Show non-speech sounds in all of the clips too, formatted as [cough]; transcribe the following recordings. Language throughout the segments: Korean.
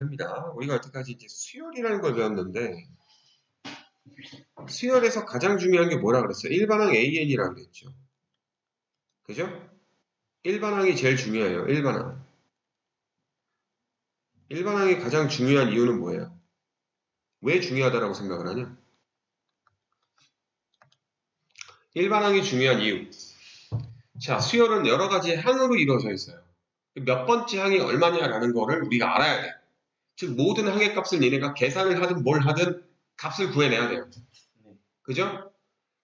합니다. 우리가 여태까지 이제 수열이라는 걸 배웠는데 수열에서 가장 중요한 게 뭐라 그랬어요? 일반항 AN이라고 그랬죠. 그죠? 일반항이 제일 중요해요. 일반항. 일반항이 가장 중요한 이유는 뭐예요? 왜 중요하다라고 생각을 하냐? 일반항이 중요한 이유. 자, 수열은 여러 가지 항으로 이루어져 있어요. 몇 번째 항이 얼마냐라는 거를 우리가 알아야 돼. 즉 모든 항의 값을 얘네가 계산을 하든 뭘 하든 값을 구해내야 돼요. 네. 그죠?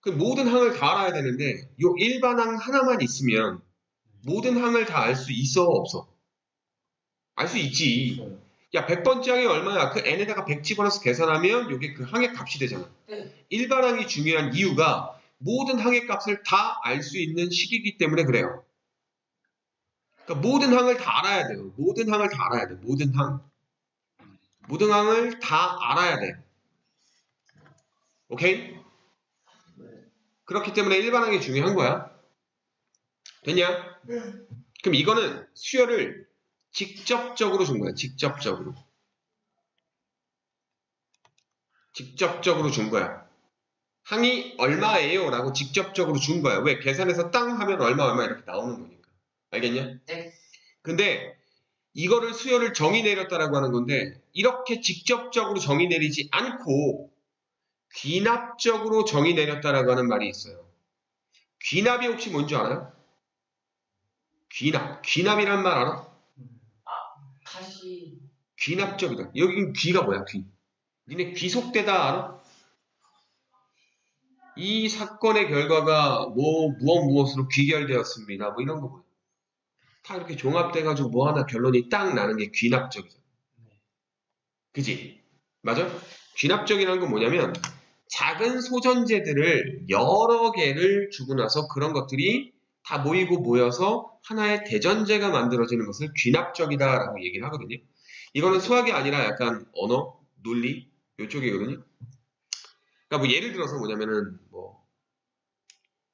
그 모든 항을 다 알아야 되는데 요 일반 항 하나만 있으면 모든 항을 다 알 수 있어 없어? 알 수 있지. 야 100번째 항이 얼마야? 그 n에다가 100 집어넣어서 계산하면 요게 그 항의 값이 되잖아. 네. 일반 항이 중요한 이유가 모든 항의 값을 다 알 수 있는 식이기 때문에 그래요. 그러니까 모든 항을 다 알아야 돼요. 모든 항을 다 알아야 돼. 모든 항. 모든 항을 다 알아야 돼. 오케이? 네. 그렇기 때문에 일반항이 중요한 거야. 됐냐? 그럼 이거는 수열을 직접적으로 준 거야. 직접적으로. 직접적으로 준 거야. 항이 얼마예요? 라고 직접적으로 준 거야. 왜? 계산해서 땅 하면 얼마 얼마 이렇게 나오는 거니까. 알겠냐? 네. 근데 이거를 수열을 정의 내렸다라고 하는 건데 이렇게 직접적으로 정의 내리지 않고 귀납적으로 정의 내렸다라고 하는 말이 있어요. 귀납이 혹시 뭔지 알아요? 귀납. 귀납이란 말 알아? 다시 귀납적이다. 여기 귀가 뭐야? 귀. 니네 귀속되다 알아? 이 사건의 결과가 뭐 무엇 무엇으로 귀결되었습니다. 뭐 이런 거 뭐야? 다 이렇게 종합돼가지고 뭐 하나 결론이 딱 나는 게 귀납적이죠. 네. 그지? 맞아? 귀납적이라는 건 뭐냐면 작은 소전제들을 여러 개를 주고 나서 그런 것들이 다 모이고 모여서 하나의 대전제가 만들어지는 것을 귀납적이다라고 얘기를 하거든요. 이거는 수학이 아니라 약간 언어, 논리 이쪽이거든요. 그러니까 뭐 예를 들어서 뭐냐면은 뭐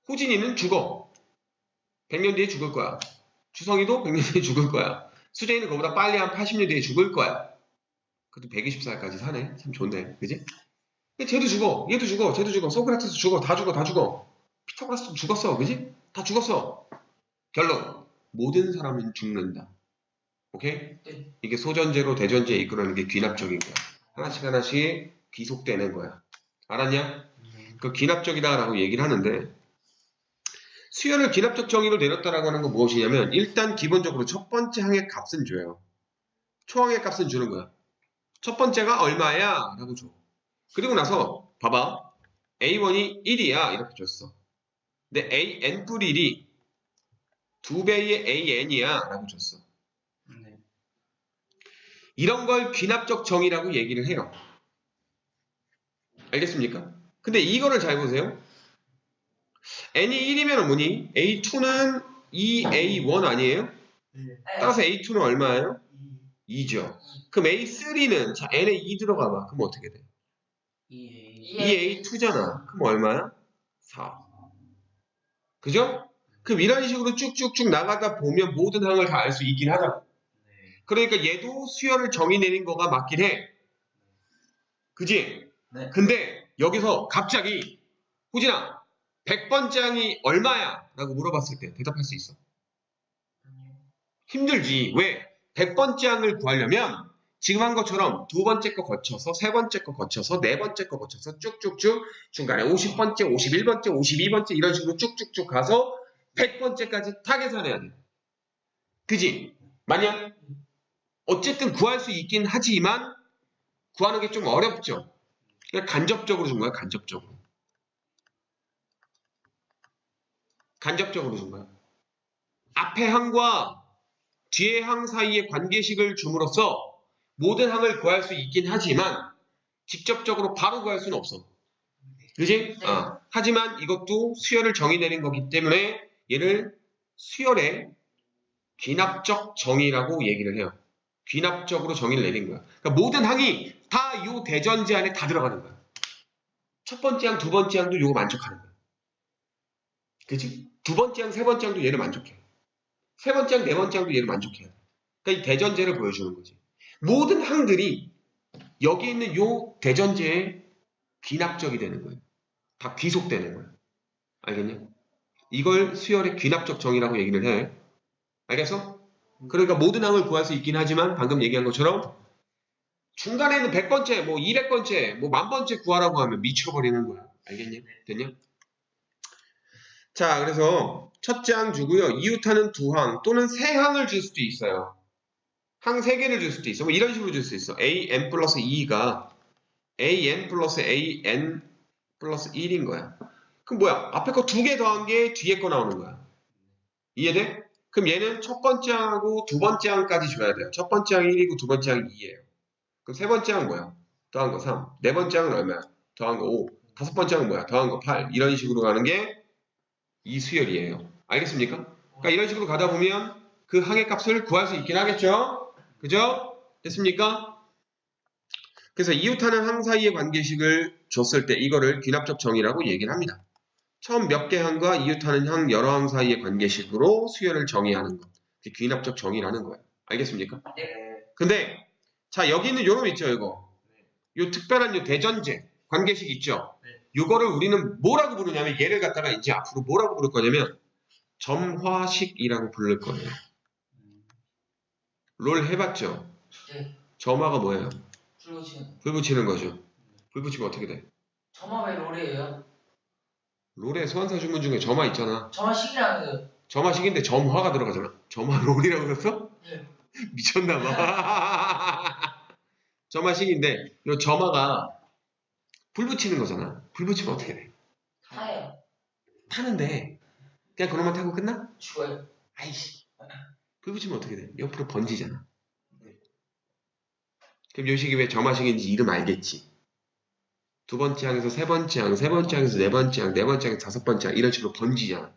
호진이는 죽어. 100년 뒤에 죽을 거야. 주성이도 100년 뒤에 죽을 거야. 수재이는 그보다 빨리 한 80년 뒤에 죽을 거야. 그래도 120살까지 사네. 참 좋네. 그지? 쟤도 죽어. 얘도 죽어. 쟤도 죽어. 소크라테스 죽어. 다 죽어. 다 죽어. 피타고라스도 죽었어. 그지? 다 죽었어. 결론. 모든 사람은 죽는다. 오케이? 네. 이게 소전제로 대전제에 이끌어내는 게 귀납적인 거야. 하나씩 하나씩 귀속되는 거야. 알았냐? 그 귀납적이다라고 얘기를 하는데 수열을 귀납적 정의로 내렸다라고 하는 건 무엇이냐면 일단 기본적으로 첫 번째 항의 값은 줘요. 초항의 값은 주는 거야. 첫 번째가 얼마야? 라고 줘. 그리고 나서 봐봐. A1이 1이야 이렇게 줬어. 근데 AN 뿔 1이 두 배의 AN이야 라고 줬어. 네. 이런 걸 귀납적 정의라고 얘기를 해요. 알겠습니까? 근데 이거를 잘 보세요. N이 1이면 뭐니? a2는 2a1 아니에요? 네. 따라서 a2는 얼마예요? 2죠. 그럼 a3는 자 n에 2 들어가 봐. 그럼 어떻게 돼? 이 2a2잖아. 그럼 얼마야? 4. 그죠? 그럼 이런 식으로 쭉쭉쭉 나가다 보면 모든 항을 다 알 수 있긴 하다. 네. 그러니까 얘도 수열을 정의 내린 거가 맞긴 해. 그지? 네. 근데 여기서 갑자기 후진아 100번째 항이 얼마야? 라고 물어봤을 때 대답할 수 있어. 힘들지. 왜? 100번째 항을 구하려면 지금 한 것처럼 두 번째 거 거쳐서 세 번째 거 거쳐서 네 번째 거 거쳐서 쭉쭉쭉 중간에 50번째, 51번째, 52번째 이런 식으로 쭉쭉쭉 가서 100번째까지 다 계산해야 돼. 그지? 맞냐? 어쨌든 구할 수 있긴 하지만 구하는 게 좀 어렵죠. 그냥 간접적으로 준 거야, 간접적으로. 간접적으로 준 거야. 앞에 항과 뒤에 항 사이의 관계식을 줌으로써 모든 항을 구할 수 있긴 하지만 직접적으로 바로 구할 수는 없어. 그지? 네. 어. 하지만 이것도 수열을 정의 내린 거기 때문에 얘를 수열의 귀납적 정의라고 얘기를 해요. 귀납적으로 정의를 내린 거야. 그러니까 모든 항이 다요 대전제 안에 다 들어가는 거야. 첫 번째 항, 두 번째 항도 요거 만족하는 거야. 그지? 두 번째 항, 세 번째 항도 얘를 만족해. 세 번째 항, 네 번째 항도 얘를 만족해요. 그러니까 이 대전제를 보여주는 거지. 모든 항들이 여기 있는 요 대전제에 귀납적이 되는 거예요. 다 귀속되는 거예요. 알겠냐? 이걸 수열의 귀납적 정의라고 얘기를 해. 알겠어? 그러니까 모든 항을 구할 수 있긴 하지만 방금 얘기한 것처럼 중간에 있는 100번째, 뭐 200번째, 뭐 만번째 구하라고 하면 미쳐버리는 거야. 알겠냐? 됐냐? 자, 그래서 첫째 항 주고요. 이웃하는 두 항 또는 세 항을 줄 수도 있어요. 항 세 개를 줄 수도 있어. 뭐 이런 식으로 줄 수 있어. an 플러스 2가 an 플러스 an 플러스 1인 거야. 그럼 뭐야? 앞에 거 두 개 더한 게 뒤에 거 나오는 거야. 이해돼? 그럼 얘는 첫 번째 항하고 두 번째 항까지 줘야 돼요. 첫 번째 항이 1이고 두 번째 항이 2예요. 그럼 세 번째 항은 뭐야? 더한 거 3. 네 번째 항은 얼마야? 더한 거 5. 다섯 번째 항은 뭐야? 더한 거 8. 이런 식으로 가는 게 이 수열이에요. 알겠습니까? 그러니까 이런 식으로 가다 보면 그 항의 값을 구할 수 있긴 하겠죠? 그죠? 됐습니까? 그래서 이웃하는 항 사이의 관계식을 줬을 때 이거를 귀납적 정의라고 얘기를 합니다. 처음 몇 개 항과 이웃하는 항 여러 항 사이의 관계식으로 수열을 정의하는 것. 그게 귀납적 정의라는 거예요. 알겠습니까? 네. 근데 자 여기 있는 요놈 있죠 이거 요 특별한 요 대전제 관계식 있죠 네. 요거를 우리는 뭐라고 부르냐면 얘를 갖다가 이제 앞으로 뭐라고 부를 거냐면 점화식이라고 부를 거예요 음, 롤 해봤죠 네. 점화가 뭐예요 불고 지금 불 붙이는 거죠 불 붙이면 어떻게 돼 저만 왜 롤이에요? 롤에 소환사 주문 중에 점화 있잖아 저만 식이라는 거예요. 점화식인데 점화가 들어가잖아 점화 롤이라고 그랬어? 네. [laughs] 미쳤나봐 [laughs] 점화식인데 요 점화가 불 붙이는 거잖아 불 붙이면 어떻게 돼 타요. 타는데 그냥 그놈만 타고 끝나? 죽어요. 아이씨 불 붙이면 어떻게 돼? 옆으로 번지잖아 네. 그럼 요식이 왜 점화식인지 이름 알겠지 두 번째 항에서 세 번째 항, 세 번째 항에서 네 번째 항, 네 번째 항에서 다섯 번째 항 이런 식으로 번지잖아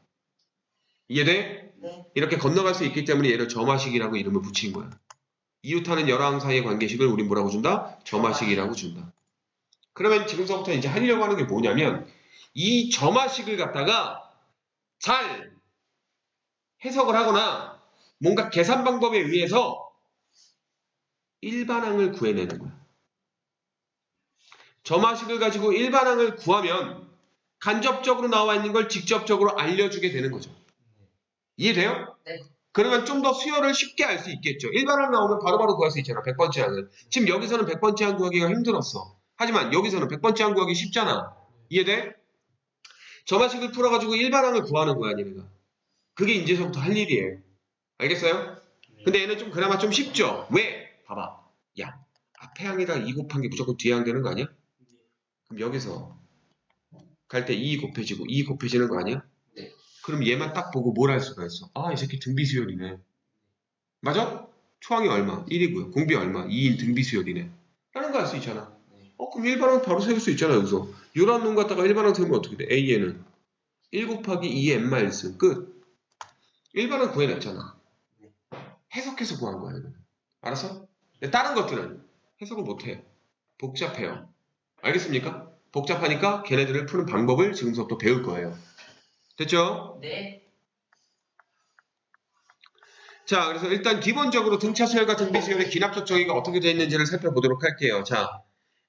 이해돼? 네. 이렇게 건너갈 수 있기 때문에 얘를 점화식이라고 이름을 붙인 거야 이웃하는 여러 항 사이의 관계식을 우린 뭐라고 준다? 점화식이라고 준다 그러면 지금서부터 이제 하려고 하는 게 뭐냐면 이 점화식을 갖다가 잘 해석을 하거나 뭔가 계산 방법에 의해서 일반항을 구해내는 거야. 점화식을 가지고 일반항을 구하면 간접적으로 나와 있는 걸 직접적으로 알려주게 되는 거죠. 이해돼요? 네. 그러면 좀 더 수열을 쉽게 알 수 있겠죠. 일반항 나오면 바로바로 구할 수 있잖아. 100번째 항은. 지금 여기서는 100번째 항 구하기가 힘들었어. 하지만 여기서는 100번째 항 구하기 쉽잖아. 이해돼? 점화식을 풀어가지고 일반항을 구하는 거야, 니네가. 그게 이제서부터 할 일이에요. 알겠어요? 근데 얘는 좀 그나마 좀 쉽죠? 왜? 봐봐. 야, 앞에 항에다가 2 곱한 게 무조건 뒤에 항 되는 거 아니야? 그럼 여기서 갈 때 2 곱해지고 2 곱해지는 거 아니야? 네. 그럼 얘만 딱 보고 뭘 할 수가 있어? 아, 이 새끼 등비수열이네. 맞아? 초항이 얼마? 1이고요. 공비 얼마? 2인 등비수열이네. 라는 거 알 수 있잖아. 네. 어, 그럼 일반항 바로 세울 수 있잖아, 여기서. 요런 놈 갖다가 일반항 세우면 어떻게 돼? A에는 1 곱하기 2의 n마 1승 끝. 일반항 구해냈잖아. 해석해서 구한 거야, 이거는. 알았어? 다른 것들은 해석을 못해요. 복잡해요. 알겠습니까? 복잡하니까 걔네들을 푸는 방법을 지금부터 배울 거예요. 됐죠? 네. 자, 그래서 일단 기본적으로 등차 수열과 등비 수열의 기납적 정의가 어떻게 되어 있는지를 살펴보도록 할게요. 자,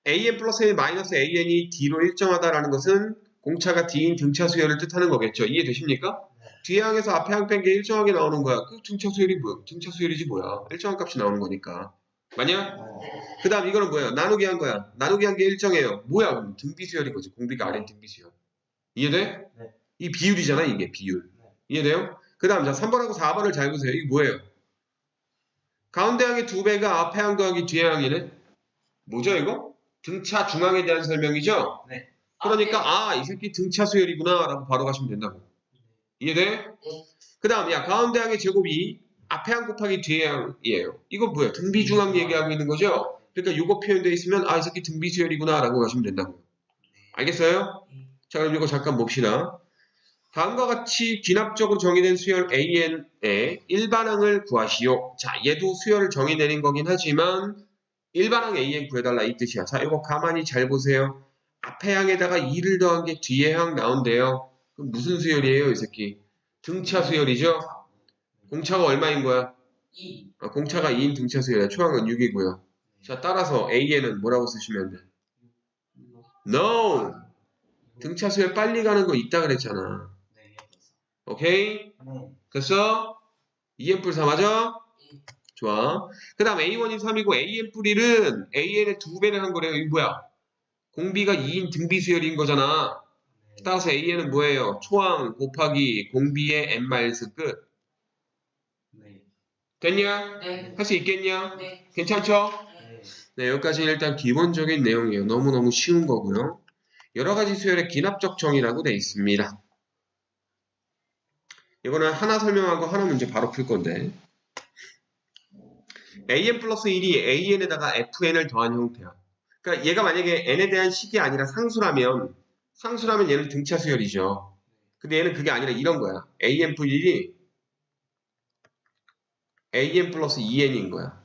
an 플러스 n 마이너스 an이 d로 일정하다라는 것은 공차가 d인 등차 수열을 뜻하는 거겠죠. 이해되십니까? 뒤에 항에서 앞에 항 뺀 게 일정하게 나오는 거야. 그 등차 수열이 뭐야? 등차 수열이지 뭐야? 일정한 값이 나오는 거니까. 맞냐? 그 다음 이거는 뭐예요? 나누기 한 거야. 나누기 한 게 일정해요. 뭐야? 그럼 등비 수열인 거지. 공비가 아닌 등비 수열. 이해돼? 네. 이 비율이잖아, 이게 비율. 이해돼요? 그 다음 자 3번하고 4번을 잘 보세요. 이게 뭐예요? 가운데 항의 두 배가 앞에 항 더하기 뒤에 항이네? 뭐죠 이거? 등차 중앙에 대한 설명이죠? 네. 그러니까 아, 아 이 새끼 등차 수열이구나 라고 바로 가시면 된다고. 이해돼? 네. 그 다음 야 가운데 항의 제곱이 앞에 항 곱하기 뒤에 항이에요. 이건 뭐야? 등비 중앙 얘기하고 있는 거죠? 그러니까 요거 표현되어 있으면 아 이 새끼 등비 수열이구나 라고 가시면 된다고. 알겠어요? 네. 자 그럼 이거 잠깐 봅시다. 다음과 같이 귀납적으로 정의된 수열 AN의 일반항을 구하시오. 자, 얘도 수열을 정의내린 거긴 하지만 일반항 AN 구해달라 이 뜻이야. 자, 이거 가만히 잘 보세요. 앞에 항에다가 2를 더한 게 뒤에 항 나온대요. 그럼 무슨 수열이에요, 이 새끼? 등차 수열이죠? 공차가 얼마인 거야? 2. 아, 공차가 2인 등차 수열이야. 초항은 6이고요. 자, 따라서 A에는 뭐라고 쓰시면 돼? No! 등차 수열 빨리 가는 거 있다 그랬잖아. 네. 오케이? 네. 됐어? 2n 뿔4 맞아? 좋아. 그 다음 A1이 3이고 AN 뿔 1은 AN의 두 배라는 거래요. 이거 뭐야? 공비가 2인 등비 수열인 거잖아. 따라서 AN은 뭐예요? 초항 곱하기 공비의 n 마일스 끝. 네. 됐냐? 네. 할 수 있겠냐? 네. 괜찮죠? 네. 네, 여기까지는 일단 기본적인 내용이에요. 너무너무 쉬운 거고요. 여러 가지 수열의 기납적 정의라고 돼 있습니다. 이거는 하나 설명하고 하나 문제 바로 풀 건데. An 플러스 1이 an에다가 fn을 더한 형태야. 그러니까 얘가 만약에 n에 대한 식이 아니라 상수라면 상수라면 얘는 등차 수열이죠. 근데 얘는 그게 아니라 이런 거야. an 플 1이 an 플러스 2n인 거야.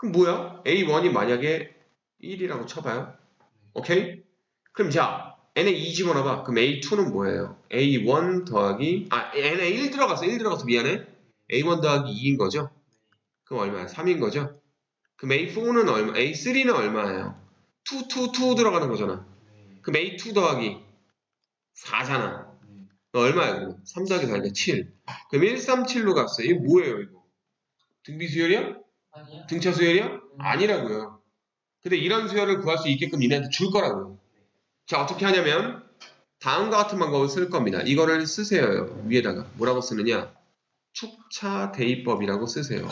그럼 뭐야? A1이 만약에 1이라고 쳐봐요. 오케이? 그럼 자, n에 2 집어넣어봐. 그럼 A2는 뭐예요? A1 더하기, 아, n에 1 들어갔어. 1 들어갔어. 미안해. A1 더하기 2인 거죠? 그럼 얼마야? 3인 거죠? 그럼 A4는 얼마, A3는 얼마예요? 2, 2, 2 들어가는 거잖아. 네. 그럼 A2 더하기 4잖아. 얼마야, 그럼? 3 더하기 4니까 7. 그럼 137로 갔어. 이게 뭐예요, 이거? 등비 수열이야? 아니야. 등차 수열이야? 아니라고요. 근데 이런 수열을 구할 수 있게끔 얘네한테 줄 거라고요. 자, 어떻게 하냐면 다음과 같은 방법을 쓸 겁니다. 이거를 쓰세요. 위에다가 뭐라고 쓰느냐? 축차 대입법이라고 쓰세요.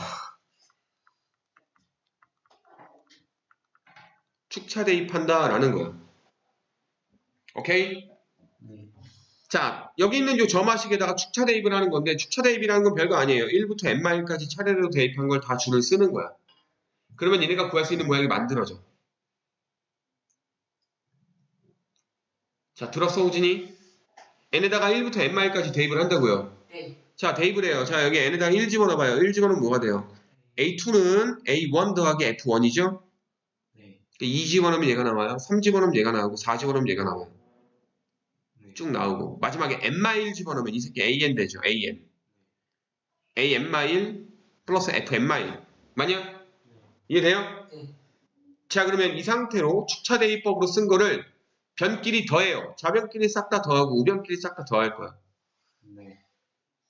축차 대입한다라는 거야. 오케이? 네. 자, 여기 있는 요 점화식에다가 축차 대입을 하는 건데 축차 대입이라는 건 별거 아니에요. 1부터 n-까지 차례로 대입한 걸 다 줄을 쓰는 거야. 그러면 얘네가 구할 수 있는 모양이 만들어져. 자, 들었어, 우진이? n에다가 1부터 n-까지 대입을 한다고요. 네. 자, 대입을 해요. 자, 여기 n에다가 1 집어넣어봐요. 1 집어넣으면 뭐가 돼요? a2는 a1 더하기 f1이죠? 네. 2 집어넣으면 얘가 나와요. 3 집어넣으면 얘가 나오고 4 집어넣으면 얘가 나와요. 네. 쭉 나오고 마지막에 n-1 집어넣으면 이 새끼 an 되죠. an. an-1 플러스 fn-1. 맞냐? 이해돼요? 네. 자 그러면 이 상태로 축차 대입법으로 쓴 거를 변끼리 더해요. 좌변끼리 싹 다 더하고 우변끼리 싹 다 더할 거야. 네.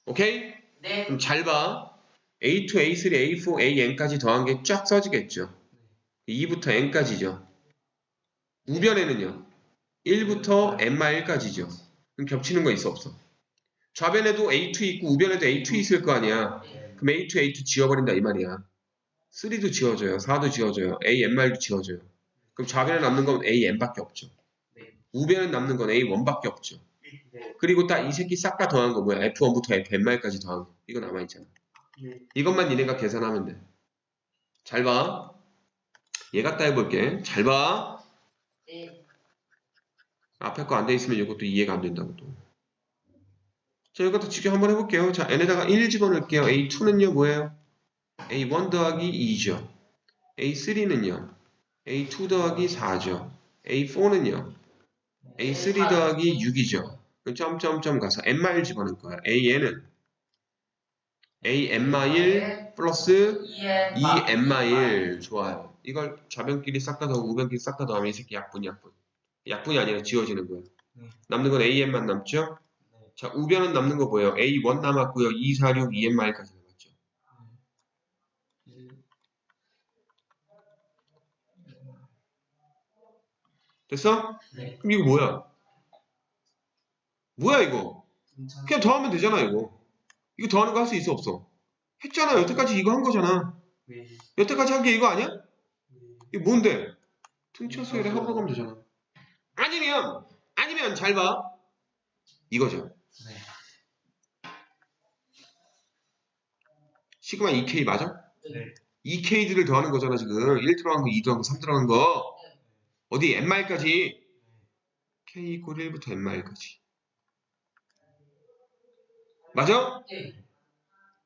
오케이? 네. 그럼 잘 봐. A2, A3, A4, AN까지 더한 게 쫙 써지겠죠. 2부터 N까지죠. 우변에는요. 1부터 N-1까지죠. 그럼 겹치는 거 있어 없어? 좌변에도 A2 있고 우변에도 A2 있을 거 아니야. 네. 그럼 A2, A2 지워버린다 이 말이야. 3도 지워져요. 4도 지워져요. AN-도 지워져요. 그럼 좌변에 남는 건 AN밖에 없죠. 네. 우변에 남는 건 A1밖에 없죠. 네. 그리고 딱 이 새끼 싹 다 더한 거 뭐야? F1부터 Fn-까지 더한 거. 이거 남아있잖아. 네. 이것만 니네가 계산하면 돼. 잘 봐. 얘 갖다 해볼게. 잘 봐. 네. 앞에 거 안 돼 있으면 이것도 이해가 안 된다고 또. 자, 이것도 직접 한번 해볼게요. 자, n에다가 1 집어넣을게요. A2는요, 뭐예요? A1 더하기 2죠. A3는요? A2 더하기 4죠. A4는요? A3 더하기 6이죠. 그럼 점점점 가서 n-1 집어넣을 거야. AN은 AN-1 플러스 이엔. 2n-1 좋아요. 이걸 좌변끼리 싹 다 더하고 우변끼리 싹 다 더하면 이 새끼 약분 약분. 약분이 아니라 지워지는 거예요. 네. 남는 건 an만 남죠? 네. 자, 우변은 남는 거 뭐예요? a1 남았고요. 2, 4, 6, 2n-1까지 남았죠. 됐어? 네. 그럼 이거 뭐야? 뭐야 이거? 등차. 그냥 더하면 되잖아 이거. 이거 더하는 거 할 수 있어 없어? 했잖아. 여태까지 이거 한 거잖아. 네. 여태까지 한 게 이거 아니야? 네. 이게 뭔데? 등차 수열에 합으로 가면 되잖아. 아니면 아니면 잘 봐. 이거죠. 네. 시그마 2K 맞아? 네. 2K들을 더하는 거잖아 지금. 1 들어간 거, 2 들어간 거, 3 들어간 거. 어디 n-까지 K 이퀄 1부터 n-까지. 맞아? 네.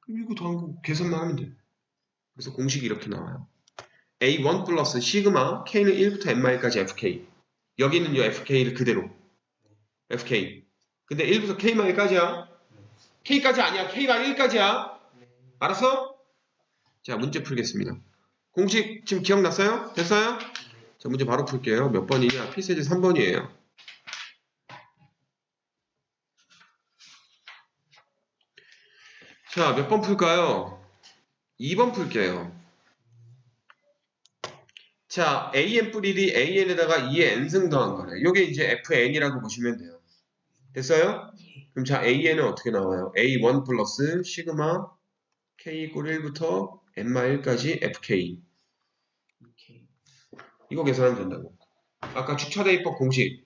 그럼 이거 더한 거 계산만 하면 돼. 그래서 공식이 이렇게 나와요. A1 플러스 시그마 K는 1부터 n-까지 FK. 여기는요 FK를 그대로. FK. 근데 1부터 K-1까지야. K까지 아니야. K가 1까지야. 네. 알았어? 자, 문제 풀겠습니다. 공식 지금 기억났어요? 됐어요? 자, 문제 바로 풀게요. 몇 번이냐? 필세지 3번이에요. 자, 몇 번 풀까요? 2번 풀게요. 자, an 뿌리 1이 an에다가 2의 n승 더한 거래. 요게 이제 fn이라고 보시면 돼요. 됐어요? 그럼 자, an은 어떻게 나와요? a1 플러스 시그마 k 이꼴 1부터 n-1까지 fk. 이거 계산하면 된다고. 아까 축차대입법 공식.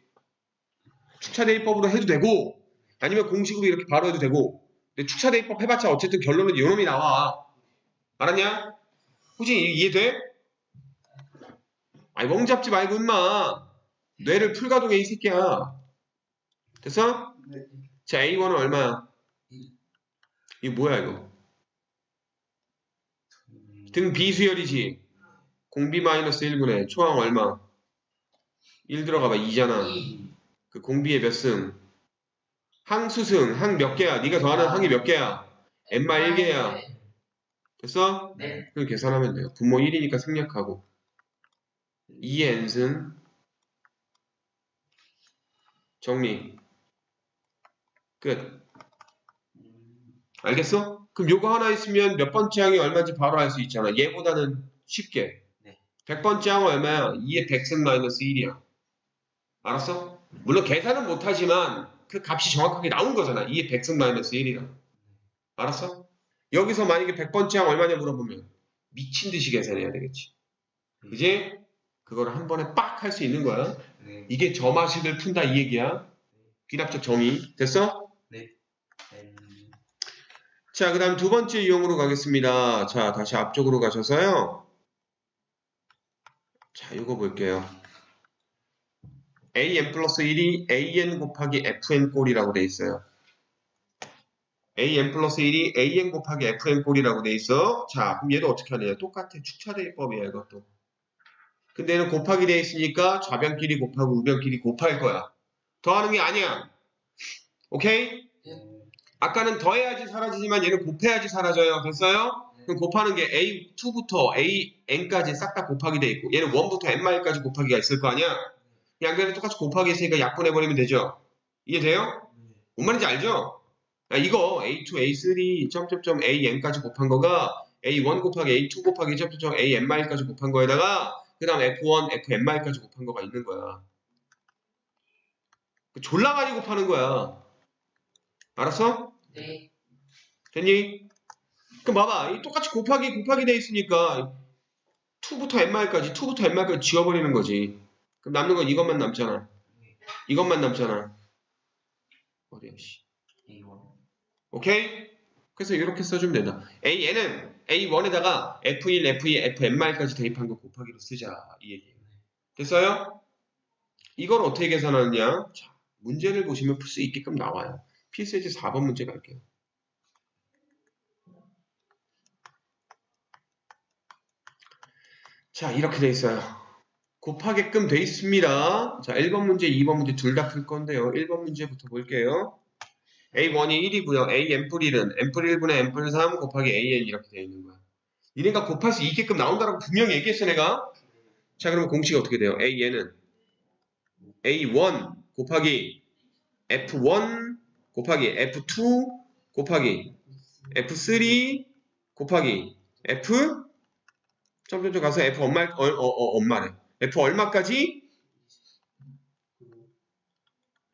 축차대입법으로 해도 되고, 아니면 공식으로 이렇게 바로 해도 되고, 근데 축차대입법 해봤자 어쨌든 결론은 요놈이 나와. 알았냐? 혹시 이- 이해돼? 아니, 멍 잡지 말고, 임마. 뇌를 풀가동해, 이 새끼야. 됐어? 네. 자, A1은 얼마야? 이거 뭐야, 이거? 음, 등 비수열이지. 공비 마이너스 1분의 초항 얼마? 1 들어가봐 2잖아. 2. 그 공비의 몇 승? 항수승 항 몇 개야? 네가 더하는 항이 몇 개야? n마 1개야. 됐어? 네. 그걸 계산하면 돼요. 분모 1이니까 생략하고 2의 n승 정리 끝. 음, 알겠어? 그럼 요거 하나 있으면 몇 번째 항이 얼마인지 바로 알 수 있잖아. 얘보다는 쉽게. 네. 100번째 항은 얼마야? 2의 100승 마이너스 1이야. 알았어? 물론 계산은 못하지만 그 값이 정확하게 나온 거잖아. 2의 100승 마이너스 1이라. 알았어? 여기서 만약에 100번째 항 얼마냐 물어보면 미친 듯이 계산해야 되겠지. 그지? 그걸 한 번에 빡 할 수 있는 거야. 네. 이게 점화식을 푼다 이 얘기야. 귀납적 정의. 됐어? 음, 자, 그 다음 두 번째 유형으로 가겠습니다. 자, 다시 앞쪽으로 가셔서요. 자, 이거 볼게요. an 플러스 1이 an 곱하기 fn 꼴이라고 돼 있어요. an 플러스 1이 an 곱하기 fn 꼴이라고 돼 있어. 자, 그럼 얘도 어떻게 하냐? 똑같아. 축차대입법이야, 이것도. 근데 얘는 곱하기 돼 있으니까 좌변끼리 곱하고 우변끼리 곱할 거야. 더하는 게 아니야. 오케이? 음, 아까는 더해야지 사라지지만 얘는 곱해야지 사라져요. 됐어요? 그럼 곱하는 게 A2부터 AN까지 싹 다 곱하기 돼 있고 얘는 1부터 N-까지 곱하기가 있을 거 아니야? 양변에 똑같이 곱하기 있으니까 약분해버리면 되죠? 이해돼요? 네. 뭔 말인지 알죠? 야, 이거 A2, A3, 점점점 AN까지 곱한 거가 A1 곱하기 A2 곱하기 점점점 AN-까지 곱한 거에다가 그 다음 F1, FN-까지 곱한 거가 있는 거야. 졸라 많이 곱하는 거야. 알았어? 네. 됐니? 그럼 봐봐. 이 똑같이 곱하기 곱하기 돼 있으니까 2부터 n마일까지 2부터 n마일까지 지워버리는 거지. 그럼 남는 건 이것만 남잖아. 이것만 남잖아. 어디야 씨. A1 오케이? 그래서 이렇게 써주면 된다. AN은 A1에다가 F1, F2, FN마일까지 대입한 거 곱하기로 쓰자. 이 얘기예요. 됐어요? 이걸 어떻게 계산하느냐? 자, 문제를 보시면 풀 수 있게끔 나와요. 필세지 4번 문제 갈게요. 자, 이렇게 돼 있어요. 곱하게끔 돼 있습니다. 자, 1번 문제, 2번 문제 둘다풀 건데요. 1번 문제부터 볼게요. A1이 1이고요. A n뿔 1은 n뿔 1분의 n뿔 3 곱하기 AN 이렇게 되어 있는 거야. 니네가 곱할 수 있게끔 나온다라고 분명히 얘기했어 내가. 자 그러면 공식이 어떻게 돼요? AN은 A1 곱하기 F1 곱하기 F2 곱하기 F3 곱하기 F 점점점 가서 F 얼마 어, 어, 어, 얼마래? F 얼마까지?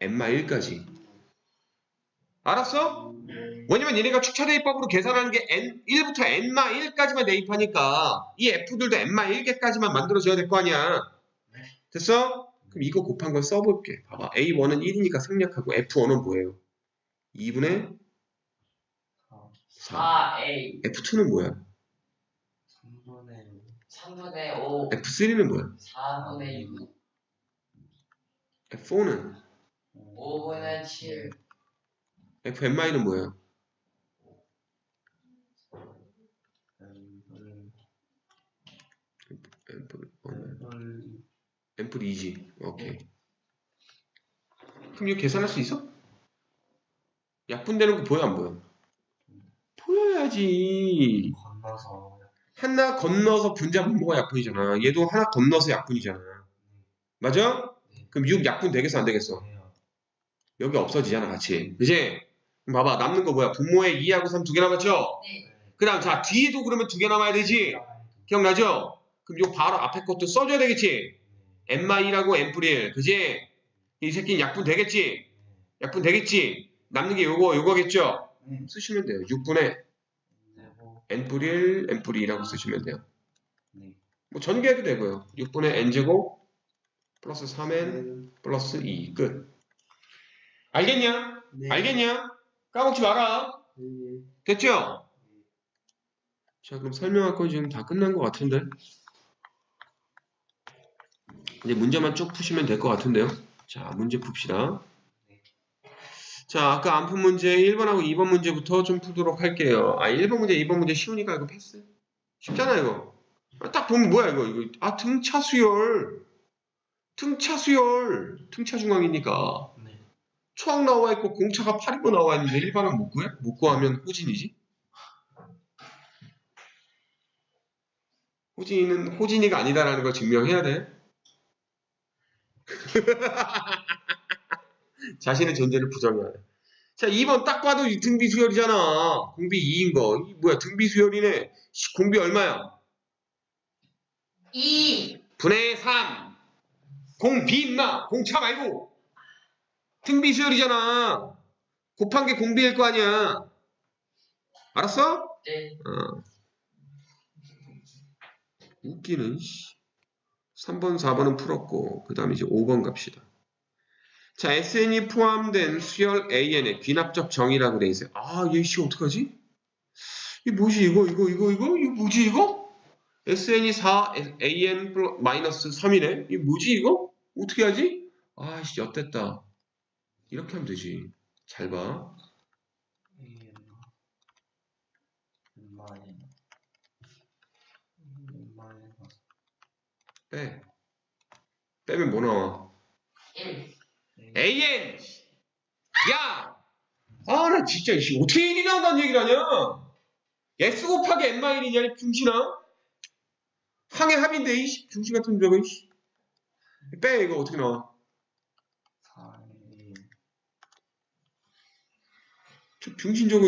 N마 1까지. 알았어? 왜냐면 얘네가 축차 대입법으로 계산하는 게 n 1부터 n마 1까지만 대입하니까 이 f들도 n마 1개까지만 만들어줘야 될 거 아니야. 됐어? 그럼 이거 곱한 걸 써볼게. 봐봐. a1은 1이니까 생략하고 f1은 뭐예요? 2분의 4. 4A. f2는 뭐야? 3분의 3분의 5. f3는 뭐야? 4분의 6. f4는 5분의 7. Fn마이는 뭐야? 앰플 2지. 오케이. 그럼 이거 계산할 수 있어? 약분되는 거 보여 안 보여? 보여야지. 건너서 하나 건너서 분자 분모가 약분이잖아. 얘도 하나 건너서 약분이잖아. 맞아? 그럼 6 약분 되겠어 안 되겠어? 돼요. 여기 없어지잖아 같이. 그지? 봐봐 남는 거 뭐야? 분모에 2하고 3 두 개 남았죠? 네. 그 다음 자 뒤에도 그러면 두 개 남아야 되지? 기억나죠? 그럼 요 바로 앞에 것도 써줘야 되겠지? n-1하고 n-1 그지? 이 새끼는 약분 되겠지? 약분 되겠지? 남는 게 요거 요거겠죠? 네. 쓰시면 돼요. 6분의 되고 n-1 n-2라고 쓰시면 돼요. 네. 뭐 전개해도 되고요. 6분의 n제곱 플러스 3n 플러스 2 끝. 알겠냐? 네. 알겠냐? 까먹지 마라. 네. 됐죠? 자 그럼 설명할 건 지금 다 끝난 것 같은데? 이제 문제만 쭉 푸시면 될 것 같은데요? 자 문제 풉시다. 자 아까 안 푼 문제 1번하고 2번 문제부터 좀 풀도록 할게요. 아 1번 문제 2번 문제 쉬우니까 이거 패스. 쉽잖아 이거. 아, 딱 보면 뭐야 이거? 이거 아 등차 수열. 등차 수열. 등차 중앙이니까. 네. 초항 나와 있고 공차가 8이고 나와 있는데 일반은 못 구해? 못 구하면 호진이지 호진이는 호진이가 아니다라는 걸 증명해야 돼. [laughs] 자신의 존재를 부정해야 돼. 자, 2번 딱 봐도 이 등비 수열이잖아. 공비 2인 거. 이 뭐야, 등비 수열이네. 씨, 공비 얼마야? 2. 분의 3. 공비 임마. 공차 말고. 등비 수열이잖아. 곱한 게 공비일 거 아니야. 알았어? 네. 어. 웃기는 씨. 3번, 4번은 풀었고 그 다음에 이제 5번 갑시다. 자, SN이 포함된 수열 AN의 귀납적 정의라고 돼 있어요. 아, 얘씨 어떡하지? 이게 뭐지 이거 이거 이거 이거 이거 뭐지 이거? SN이 4, AN 플러- 마이너스 3이네. 이게 뭐지 이거? 어떻게 하지? 아씨 엿됐다. 이렇게 하면 되지. 잘 봐. 마인 마인 빼. 빼면 뭐 나와? 1. AN! 야! 아, 나 진짜, 이씨, 어떻게 1이 나온다는 얘기를 하냐? S 곱하기 N-1이냐, 이 중신아? 항의 합인데, 이씨, 중신 같은 저거, 이씨. 빼, 이거 어떻게 나와? 4인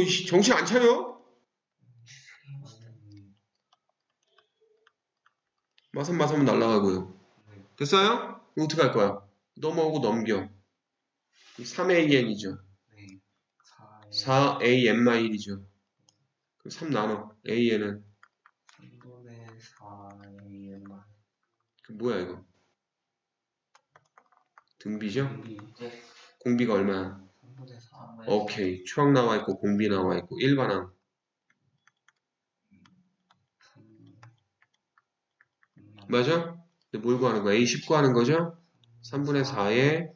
이씨, 정신 안 차려? 마삼마삼은 날라가고요. 됐어요? 이거 어떻게 할 거야? 넘어오고 넘겨. 3AN이죠. 네. 4인 4AN-1이죠. 그럼 3 나눠. AN은. 3분의 4인 마인 그 뭐야, 이거? 등비죠? 공비 네. 공비가 얼마야? 3분의 4 오케이. 추억 나와 있고 공비 나와 있고 일반항. 맞아? 근데 뭘 구하는 거야? A10 구하는 거죠? 3분의 4의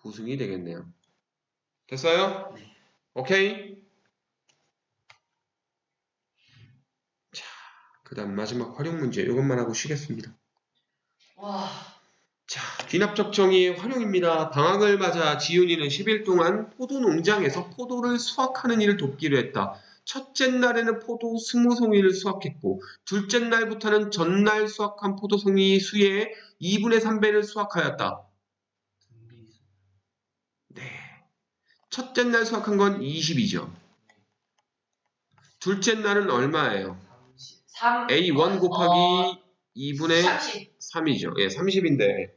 구승이 되겠네요. 됐어요? 네. 오케이. 자, 그 다음 마지막 활용 문제. 이것만 하고 쉬겠습니다. 와. 자, 귀납적 정의의 활용입니다. 방학을 맞아 지훈이는 10일 동안 포도 농장에서 포도를 수확하는 일을 돕기로 했다. 첫째 날에는 포도 20송이를 수확했고, 둘째 날부터는 전날 수확한 포도 송이 수의 2분의 3배를 수확하였다. 네. 첫째 날 수확한 건 20이죠. 둘째 날은 얼마예요? 30 3. A1 곱하기 2분의 30. 3이죠. 예, 30인데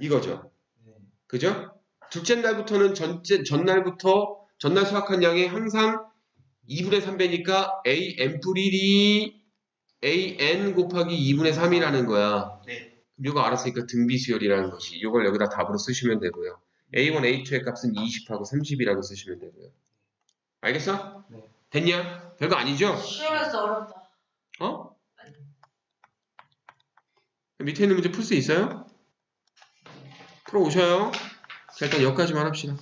이거죠. 네. 그죠? 둘째 날부터는 전째, 전날부터, 전날 수확한 양이 항상 2분의 3배니까 AN 뿌리리 AN 곱하기 2분의 3이라는 거야. 네. 이거 알았으니까 등비수열이라는 것이. 이걸 여기다 답으로 쓰시면 되고요. A1, A2의 값은 20하고 30이라고 쓰시면 되고요. 알겠어? 네. 됐냐? 별거 아니죠? 쉬우면서 어렵다. 어? 밑에 있는 문제 풀 수 있어요? 풀어 오셔요. 자, 일단 여기까지만 합시다.